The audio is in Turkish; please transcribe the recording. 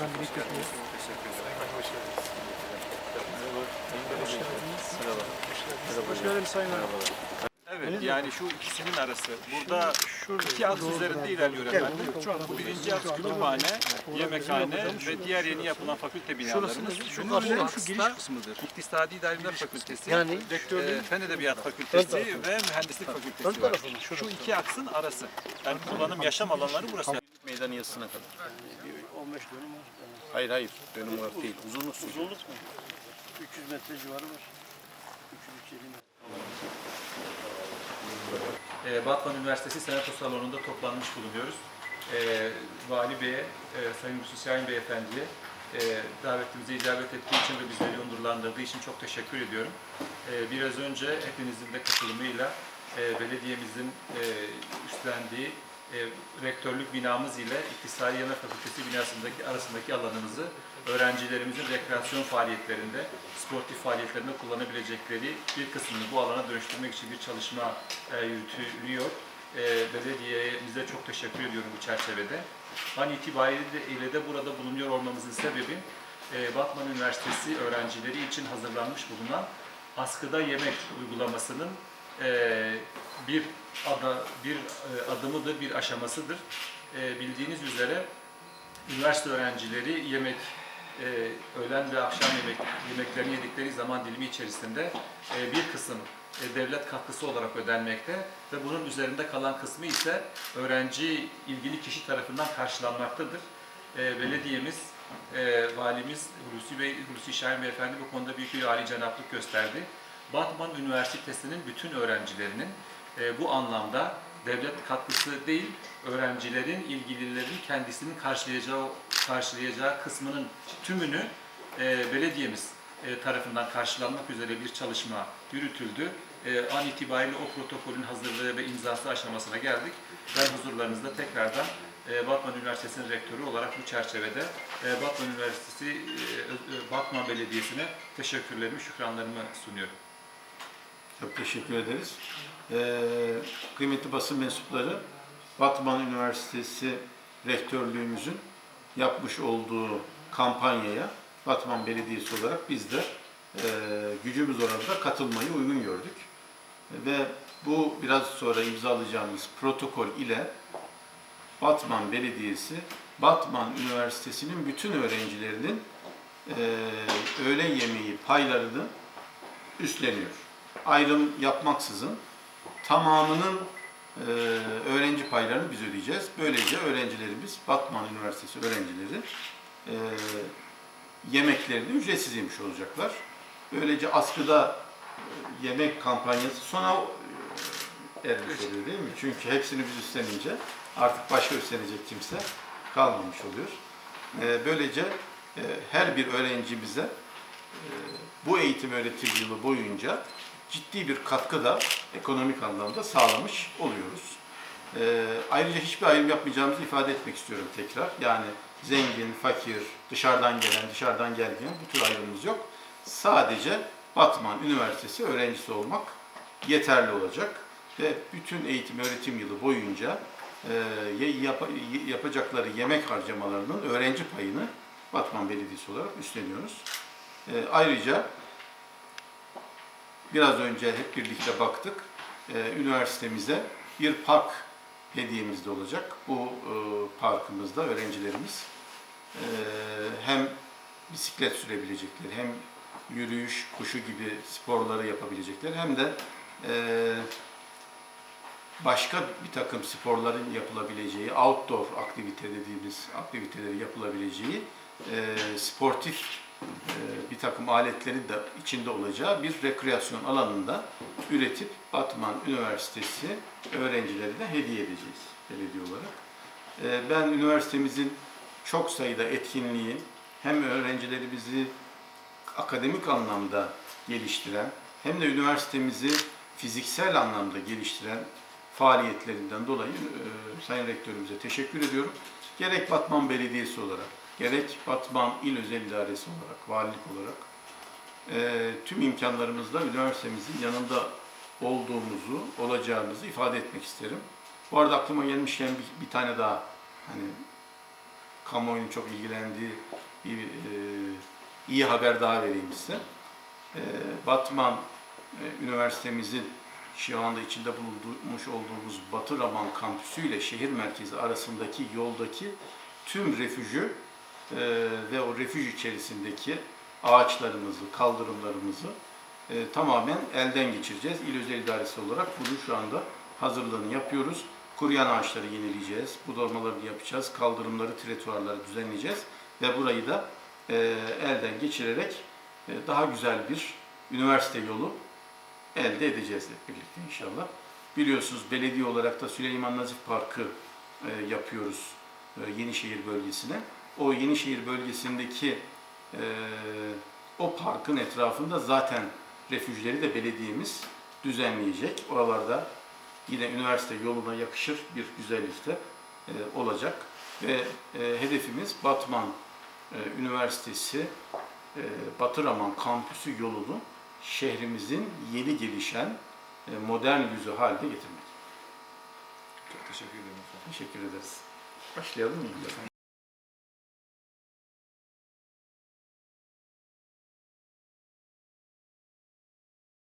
Ben bekliyorum. Hoş geldiniz Sayın Valim. Evet yani şu ikisinin arası. Burada iki aks üzerinde ilerliyor efendim. Bu birinci aks kütüphane, yemekhane ve diğer yeni yapılan fakülte binalarımız. Şu karşı aksta İktisadi İdareler Fakültesi, Yani e, Fen Edebiyat Fakültesi ve Mühendislik Fakültesi var. Şu iki aksın arası. Yani kullanım yaşam alanları burası. Meydan yazısına kadar. 15 dönüm var. Hayır hayır dönüm olarak değil. Uzunluk uzunluk. Uzunluk mu? 300 metre civarı var. 300 metre. E, Batman Üniversitesi Senato Salonu'nda toplanmış bulunuyoruz. E, Vali Bey'e, e, Sayın Yusuf Şahin Beyefendi'ye e, davetimize icabet ettiği için ve bizleri onurlandırdığı için çok teşekkür ediyorum. E, biraz önce hepinizin de katılımıyla e, belediyemizin e, üstlendiği e, rektörlük binamız ile İktisadi Yemek Fakültesi binasındaki arasındaki alanımızı öğrencilerimizin rekreasyon faaliyetlerinde, sportif faaliyetlerinde kullanabilecekleri bir kısmını bu alana dönüştürmek için bir çalışma e, yürütülüyor. E, belediyemize çok teşekkür ediyorum bu çerçevede. An itibariyle de burada bulunuyor olmamızın sebebi e, Batman Üniversitesi öğrencileri için hazırlanmış bulunan askıda yemek uygulamasının e, bir ada, bir e, adımıdır, bir aşamasıdır. E, bildiğiniz üzere üniversite öğrencileri yemek, öğlen ve akşam yemek, yemeklerini yedikleri zaman dilimi içerisinde bir kısım devlet katkısı olarak ödenmekte ve bunun üzerinde kalan kısmı ise öğrenci ilgili kişi tarafından karşılanmaktadır. Belediyemiz, valimiz Hulusi Bey, Hulusi Şahin Beyefendi bu konuda büyük bir âli cenaplık gösterdi. Batman Üniversitesi'nin bütün öğrencilerinin e, bu anlamda devlet katkısı değil, öğrencilerin, ilgililerin kendisinin karşılayacağı karşılayacağı kısmının tümünü e, belediyemiz e, tarafından karşılanmak üzere bir çalışma yürütüldü. E, an itibariyle o protokolün hazırlığı ve imzası aşamasına geldik. Ben huzurlarınızda tekrardan e, Batman Üniversitesi'nin rektörü olarak bu çerçevede e, Batman Üniversitesi, e, Batman Belediyesi'ne teşekkürlerimi, şükranlarımı sunuyorum. Çok teşekkür ederiz. Ee, kıymetli basın mensupları, Batman Üniversitesi Rektörlüğümüzün yapmış olduğu kampanyaya Batman Belediyesi olarak biz de e, gücümüz oranında katılmayı uygun gördük. Ve bu biraz sonra imzalayacağımız protokol ile Batman Belediyesi, Batman Üniversitesi'nin bütün öğrencilerinin e, öğle yemeği paylarını üstleniyor. Ayrım yapmaksızın tamamının e, öğrenci paylarını biz ödeyeceğiz. Böylece öğrencilerimiz, Batman Üniversitesi öğrencileri e, yemeklerini ücretsiz yemiş olacaklar. Böylece askıda e, yemek kampanyası sona e, ermiş oluyor değil mi? Çünkü hepsini biz üstlenince artık başka üstlenecek kimse kalmamış oluyor. Böylece her bir öğrencimize e, bu eğitim öğretim yılı boyunca ciddi bir katkı da ekonomik anlamda sağlamış oluyoruz. E, ayrıca hiçbir ayrım yapmayacağımızı ifade etmek istiyorum tekrar. Yani zengin, fakir, dışarıdan gelen, dışarıdan gelmeyen bu tür ayrımımız yok. Sadece Batman Üniversitesi öğrencisi olmak yeterli olacak ve bütün eğitim öğretim yılı boyunca e, yap- yapacakları yemek harcamalarının öğrenci payını Batman Belediyesi olarak üstleniyoruz. E, ayrıca biraz önce hep birlikte baktık. E, üniversitemize bir park hediyemiz de olacak. Bu e, parkımızda öğrencilerimiz e, hem bisiklet sürebilecekler, hem yürüyüş, koşu gibi sporları yapabilecekler, hem de başka bir takım sporların yapılabileceği, outdoor aktivite dediğimiz aktiviteleri yapılabileceği sportif bir takım aletlerin de içinde olacağı bir rekreasyon alanında üretip Batman Üniversitesi öğrencilerine hediye edeceğiz belediye olarak. E, ben üniversitemizin çok sayıda etkinliğin hem öğrencilerimizi akademik anlamda geliştiren hem de üniversitemizi fiziksel anlamda geliştiren faaliyetlerinden dolayı e, Sayın Rektörümüze teşekkür ediyorum. Gerek Batman Belediyesi olarak, gerek Batman İl Özel İdaresi olarak, valilik olarak e, tüm imkanlarımızla üniversitemizin yanında olduğumuzu, olacağımızı ifade etmek isterim. Bu arada aklıma gelmişken bir, bir tane daha hani kamuoyunun çok ilgilendiği bir e, iyi haber daha vereyim size. E, Batman e, Üniversitemizin şu anda içinde bulunmuş olduğumuz Batı Raman kampüsü ile şehir merkezi arasındaki yoldaki tüm refüjü e, ve o refüj içerisindeki ağaçlarımızı, kaldırımlarımızı e, tamamen elden geçireceğiz. İl Özel İdaresi olarak bunu şu anda hazırlığını yapıyoruz. Kuruyan ağaçları yenileyeceğiz, budamalarını yapacağız, kaldırımları, tretuarları düzenleyeceğiz ve burayı da e, elden geçirerek e, daha güzel bir üniversite yolu elde edeceğiz hep birlikte inşallah. Biliyorsunuz belediye olarak da Süleyman Nazif Parkı e, yapıyoruz e, Yenişehir bölgesine. O Yenişehir bölgesindeki e, o parkın etrafında zaten refüjleri de belediyemiz düzenleyecek. Oralarda yine üniversite yoluna yakışır bir güzellikte e, olacak. Ve e, hedefimiz Batman e, Üniversitesi e, Batı Raman kampüsü yolunu şehrimizin yeni gelişen e, modern yüzü haline getirmek. Çok teşekkür ederim. Teşekkür ederiz. Başlayalım mı?